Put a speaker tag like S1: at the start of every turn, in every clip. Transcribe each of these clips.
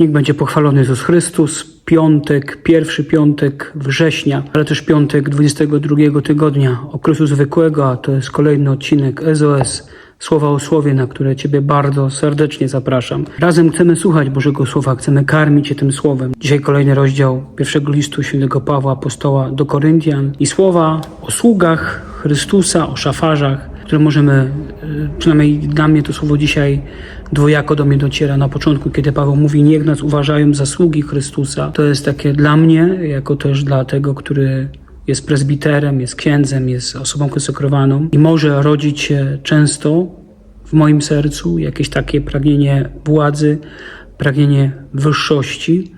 S1: Niech będzie pochwalony Jezus Chrystus. Piątek, pierwszy piątek września, ale też piątek 22 tygodnia okresu zwykłego, a to jest kolejny odcinek SOS. Słowa o Słowie, na które Ciebie bardzo serdecznie zapraszam. Razem chcemy słuchać Bożego Słowa, chcemy karmić się tym Słowem. Dzisiaj kolejny rozdział pierwszego listu świętego Pawła Apostoła do Koryntian i słowa o sługach Chrystusa, o szafarzach, które możemy, y, przynajmniej dla mnie to słowo dzisiaj dwojako do mnie dociera. Na początku, kiedy Paweł mówi, niech nas uważają za sługi Chrystusa, to jest takie dla mnie, jako też dla tego, który jest prezbiterem, jest księdzem, jest osobą konsekrowaną i może rodzić się często w moim sercu jakieś takie pragnienie władzy, pragnienie wyższości.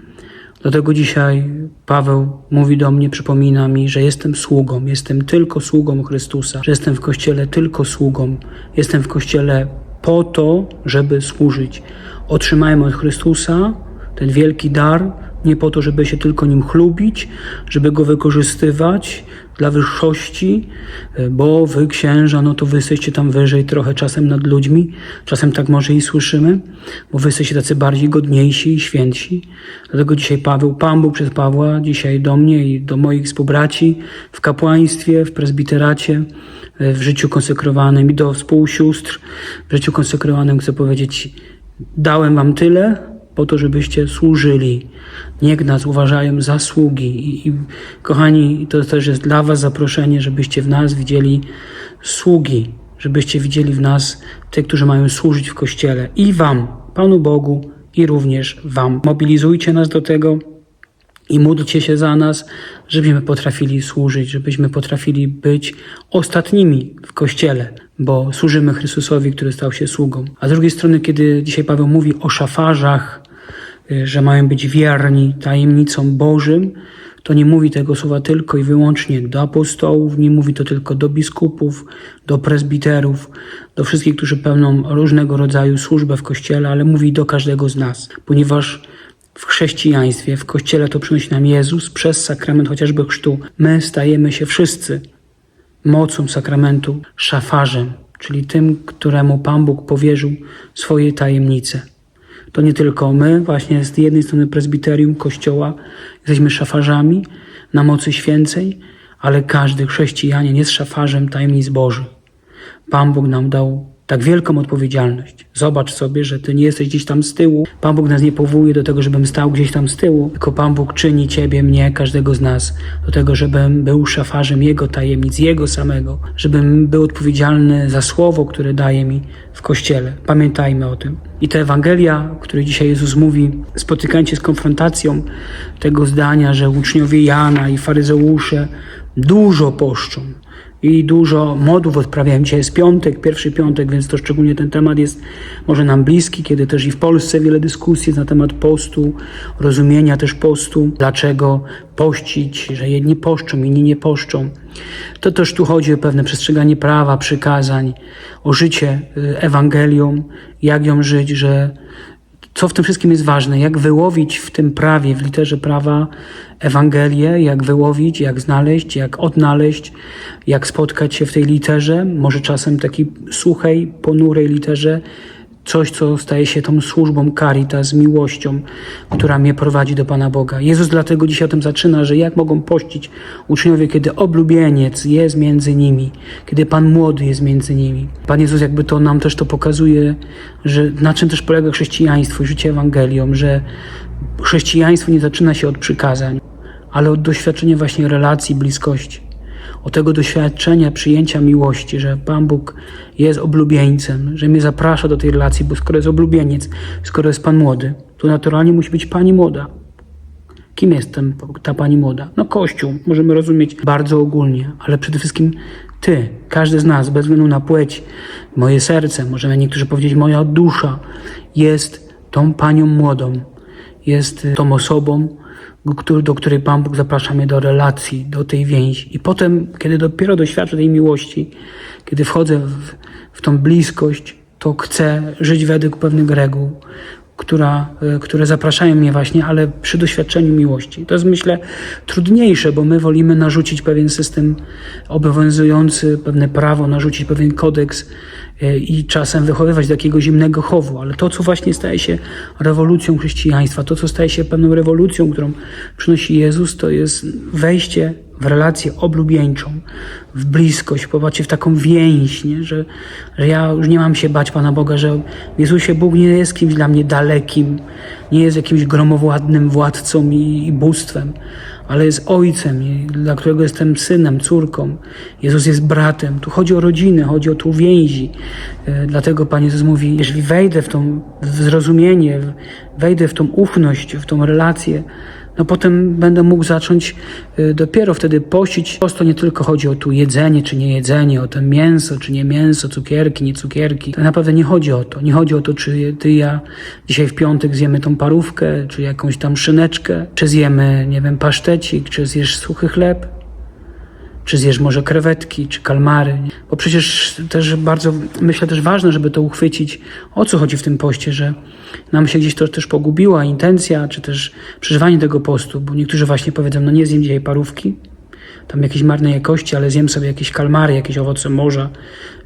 S1: Dlatego dzisiaj Paweł mówi do mnie, przypomina mi, że jestem sługą, jestem tylko sługą Chrystusa, że jestem w kościele tylko sługą, jestem w kościele po to, żeby służyć. Otrzymałem od Chrystusa ten wielki dar, nie po to, żeby się tylko nim chlubić, żeby go wykorzystywać dla wyższości, bo wy księża, no to wy jesteście tam wyżej trochę czasem nad ludźmi, czasem tak może i słyszymy, bo wy jesteście tacy bardziej godniejsi i świętsi. Dlatego dzisiaj Paweł, Pan był przez Pawła, dzisiaj do mnie i do moich współbraci w kapłaństwie, w prezbiteracie, w życiu konsekrowanym i do współsióstr w życiu konsekrowanym chcę powiedzieć, dałem wam tyle, po to, żebyście służyli. Niech nas uważają za sługi. I, I, kochani, to też jest dla Was zaproszenie, żebyście w nas widzieli sługi, żebyście widzieli w nas tych, którzy mają służyć w Kościele. I Wam, Panu Bogu, i również Wam. Mobilizujcie nas do tego i módlcie się za nas, żebyśmy potrafili służyć, żebyśmy potrafili być ostatnimi w Kościele, bo służymy Chrystusowi, który stał się sługą. A z drugiej strony, kiedy dzisiaj Paweł mówi o szafarzach, że mają być wierni tajemnicom Bożym, to nie mówi tego słowa tylko i wyłącznie do apostołów, nie mówi to tylko do biskupów, do prezbiterów, do wszystkich, którzy pełnią różnego rodzaju służbę w Kościele, ale mówi do każdego z nas, ponieważ w chrześcijaństwie, w Kościele to przynosi nam Jezus przez sakrament chociażby chrztu. My stajemy się wszyscy mocą sakramentu szafarzem, czyli tym, któremu Pan Bóg powierzył swoje tajemnice. To nie tylko my, właśnie z jednej strony prezbiterium Kościoła, jesteśmy szafarzami na mocy święcej, ale każdy chrześcijanin jest szafarzem tajemnic Bożych. Pan Bóg nam dał tak wielką odpowiedzialność. Zobacz sobie, że ty nie jesteś gdzieś tam z tyłu. Pan Bóg nas nie powołuje do tego, żebym stał gdzieś tam z tyłu, tylko Pan Bóg czyni ciebie, mnie, każdego z nas do tego, żebym był szafarzem Jego tajemnic, Jego samego, żebym był odpowiedzialny za słowo, które daje mi w Kościele. Pamiętajmy o tym. I ta Ewangelia, o której dzisiaj Jezus mówi, spotykając się z konfrontacją tego zdania, że uczniowie Jana i faryzeusze dużo poszczą, i dużo modów odprawiałem. Dzisiaj jest piątek, pierwszy piątek, więc to szczególnie ten temat jest może nam bliski, kiedy też i w Polsce wiele dyskusji jest na temat postu, rozumienia też postu, dlaczego pościć, że jedni poszczą, inni nie poszczą. To też tu chodzi o pewne przestrzeganie prawa, przykazań, o życie y, Ewangelią, jak ją żyć, że co w tym wszystkim jest ważne, jak wyłowić w tym prawie, w literze prawa Ewangelię, jak wyłowić, jak znaleźć, jak odnaleźć, jak spotkać się w tej literze, może czasem takiej suchej, ponurej literze, coś, co staje się tą służbą caritas, miłością, która mnie prowadzi do Pana Boga. Jezus dlatego dzisiaj o tym zaczyna, że jak mogą pościć uczniowie, kiedy oblubieniec jest między nimi, kiedy Pan młody jest między nimi. Pan Jezus jakby to nam też to pokazuje, że na czym też polega chrześcijaństwo, życie Ewangelią, że chrześcijaństwo nie zaczyna się od przykazań, ale od doświadczenia właśnie relacji, bliskości o tego doświadczenia przyjęcia miłości, że Pan Bóg jest oblubieńcem, że mnie zaprasza do tej relacji, bo skoro jest oblubieniec, skoro jest Pan młody, to naturalnie musi być Pani młoda. Kim jest ten, ta Pani młoda? No Kościół, możemy rozumieć bardzo ogólnie, ale przede wszystkim Ty, każdy z nas, bez względu na płeć, moje serce, możemy niektórzy powiedzieć moja dusza, jest tą Panią młodą, jest tą osobą, do której Pan Bóg zaprasza mnie do relacji, do tej więzi. I potem, kiedy dopiero doświadczę tej miłości, kiedy wchodzę w, w tą bliskość, to chcę żyć według pewnych reguł, która, e, które zapraszają mnie właśnie, ale przy doświadczeniu miłości. To jest myślę trudniejsze, bo my wolimy narzucić pewien system obowiązujący, pewne prawo, narzucić pewien kodeks i czasem wychowywać do takiego zimnego chowu, ale to, co właśnie staje się rewolucją chrześcijaństwa, to, co staje się pewną rewolucją, którą przynosi Jezus, to jest wejście w relację oblubieńczą, w bliskość, popatrzcie, w taką więź, nie? Że, że ja już nie mam się bać Pana Boga, że Jezusie Bóg nie jest kimś dla mnie dalekim, nie jest jakimś gromowładnym władcą i, i bóstwem, ale jest ojcem, dla którego jestem synem, córką. Jezus jest bratem. Tu chodzi o rodzinę, chodzi o tu więzi. E, Dlatego Pan Jezus mówi, jeżeli wejdę w w zrozumienie, wejdę w tą ufność, w tą relację, no potem będę mógł zacząć y, dopiero wtedy pościć. Post to nie tylko chodzi o tu jedzenie czy nie jedzenie, o to mięso czy nie mięso, cukierki, nie cukierki. Tak naprawdę nie chodzi o to. Nie chodzi o to, czy ty ja dzisiaj w piątek zjemy tą parówkę, czy jakąś tam szyneczkę, czy zjemy, nie wiem, pasztecik, czy zjesz suchy chleb. Czy zjesz może krewetki, czy kalmary? Bo przecież też bardzo, myślę też ważne, żeby to uchwycić, o co chodzi w tym poście, że nam się gdzieś to też pogubiła intencja, czy też przeżywanie tego postu, bo niektórzy właśnie powiedzą, no nie zjem dzisiaj parówki, tam jakieś marnej jakości, ale zjem sobie jakieś kalmary, jakieś owoce morza,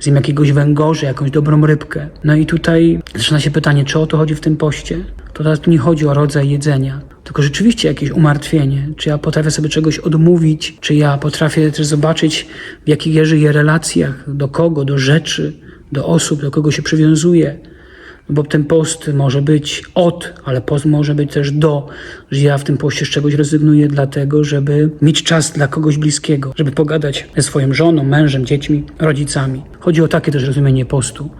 S1: zjem jakiegoś węgorza, jakąś dobrą rybkę. No i tutaj zaczyna się pytanie, czy o to chodzi w tym poście? To teraz tu nie chodzi o rodzaj jedzenia, tylko rzeczywiście jakieś umartwienie. Czy ja potrafię sobie czegoś odmówić, czy ja potrafię też zobaczyć, w jakich ja żyję relacjach, do kogo, do rzeczy, do osób, do kogo się przywiązuję. No Bo ten post może być od, ale post może być też do, że ja w tym poście z czegoś rezygnuję dlatego, żeby mieć czas dla kogoś bliskiego, żeby pogadać ze swoją żoną, mężem, dziećmi, rodzicami. Chodzi o takie też rozumienie postu.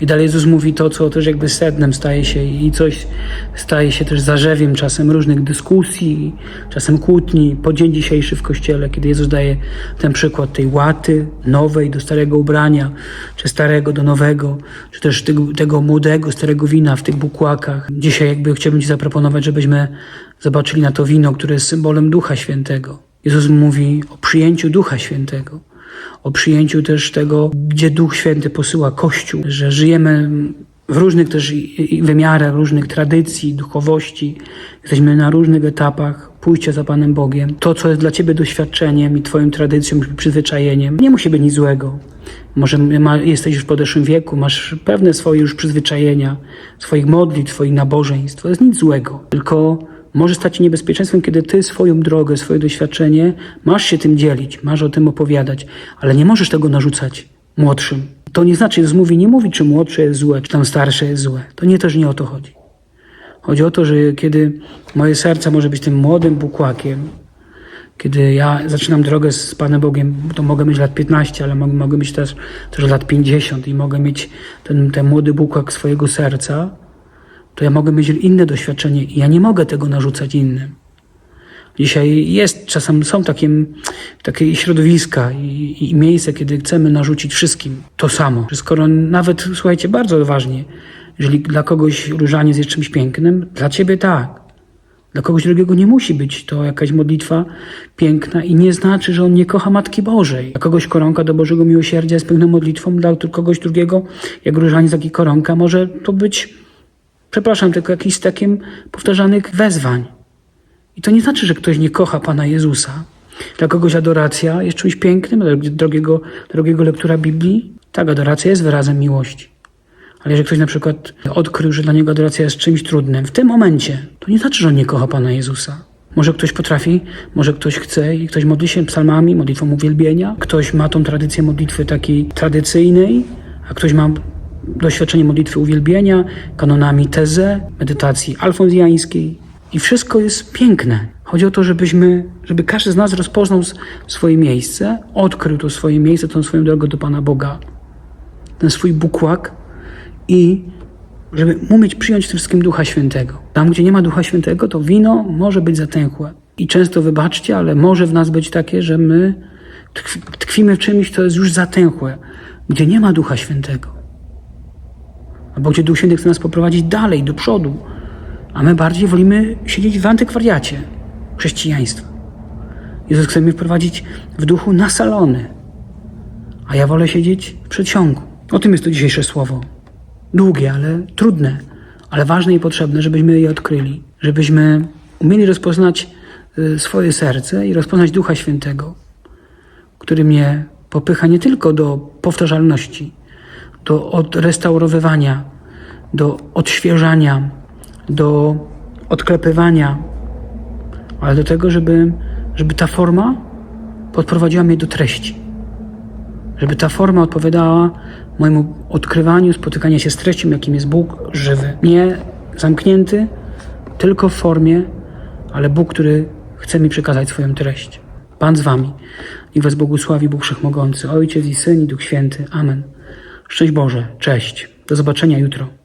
S1: I dalej Jezus mówi to, co też jakby sednem staje się i coś staje się też zarzewiem czasem różnych dyskusji, czasem kłótni. Po dzień dzisiejszy w Kościele, kiedy Jezus daje ten przykład tej łaty nowej do starego ubrania, czy starego do nowego, czy też tego, tego młodego, starego wina w tych bukłakach. Dzisiaj jakby chciałbym Ci zaproponować, żebyśmy zobaczyli na to wino, które jest symbolem Ducha Świętego. Jezus mówi o przyjęciu Ducha Świętego o przyjęciu też tego, gdzie Duch Święty posyła Kościół, że żyjemy w różnych też wymiarach, różnych tradycji, duchowości. Jesteśmy na różnych etapach pójścia za Panem Bogiem. To, co jest dla Ciebie doświadczeniem i Twoją tradycją, przyzwyczajeniem, nie musi być nic złego. Może ma, jesteś już w podeszłym wieku, masz pewne swoje już przyzwyczajenia, swoich modlitw, swoich nabożeństw. To jest nic złego, tylko może stać się niebezpieczeństwem, kiedy ty swoją drogę, swoje doświadczenie masz się tym dzielić, masz o tym opowiadać, ale nie możesz tego narzucać młodszym. To nie znaczy, Jezus mówi, nie mówi, czy młodsze jest złe, czy tam starsze jest złe. To nie też nie o to chodzi. Chodzi o to, że kiedy moje serce może być tym młodym bukłakiem, kiedy ja zaczynam drogę z Panem Bogiem, to mogę mieć lat 15, ale mogę, mogę mieć też, też lat 50 i mogę mieć ten, ten młody bukłak swojego serca, to ja mogę mieć inne doświadczenie i ja nie mogę tego narzucać innym. Dzisiaj jest, czasem są takie, takie środowiska i, i miejsca, kiedy chcemy narzucić wszystkim to samo. Skoro nawet, słuchajcie, bardzo odważnie, jeżeli dla kogoś różaniec jest czymś pięknym, dla ciebie tak. Dla kogoś drugiego nie musi być to jakaś modlitwa piękna i nie znaczy, że on nie kocha Matki Bożej. Dla kogoś koronka do Bożego Miłosierdzia jest piękną modlitwą, dla kogoś drugiego, jak różaniec, jak i koronka, może to być, przepraszam, tylko jakiś z takim powtarzanych wezwań. I to nie znaczy, że ktoś nie kocha Pana Jezusa. Dla kogoś adoracja jest czymś pięknym, drogiego, drogiego lektura Biblii. Tak, adoracja jest wyrazem miłości. Ale jeżeli ktoś na przykład odkrył, że dla niego adoracja jest czymś trudnym, w tym momencie, to nie znaczy, że on nie kocha Pana Jezusa. Może ktoś potrafi, może ktoś chce i ktoś modli się psalmami, modlitwą uwielbienia. Ktoś ma tą tradycję modlitwy takiej tradycyjnej, a ktoś ma doświadczenie modlitwy uwielbienia, kanonami teze, medytacji alfonsjańskiej. I wszystko jest piękne. Chodzi o to, żebyśmy, żeby każdy z nas rozpoznał swoje miejsce, odkrył to swoje miejsce, tą swoją drogę do Pana Boga, ten swój bukłak i żeby umieć przyjąć w tym wszystkim Ducha Świętego. Tam, gdzie nie ma Ducha Świętego, to wino może być zatęchłe. I często, wybaczcie, ale może w nas być takie, że my tkw- tkwimy w czymś, co jest już zatęchłe, gdzie nie ma Ducha Świętego. Albo gdzie Duch Święty chce nas poprowadzić dalej, do przodu, a my bardziej wolimy siedzieć w antykwariacie chrześcijaństwa. Jezus chce mnie wprowadzić w duchu na salony, a ja wolę siedzieć w przedsionku. O tym jest to dzisiejsze słowo. Długie, ale trudne, ale ważne i potrzebne, żebyśmy je odkryli, żebyśmy umieli rozpoznać y, swoje serce i rozpoznać Ducha Świętego, który mnie popycha nie tylko do powtarzalności, do odrestaurowywania, do odświeżania, do odklepywania, ale do tego, żeby, żeby ta forma podprowadziła mnie do treści. Żeby ta forma odpowiadała mojemu odkrywaniu, spotykania się z treścią, jakim jest Bóg żywy. Nie zamknięty, tylko w formie, ale Bóg, który chce mi przekazać swoją treść. Pan z wami. Niech was błogosławi Bóg Wszechmogący, Ojciec i Syn i Duch Święty. Amen. Szczęść Boże. Cześć. Do zobaczenia jutro.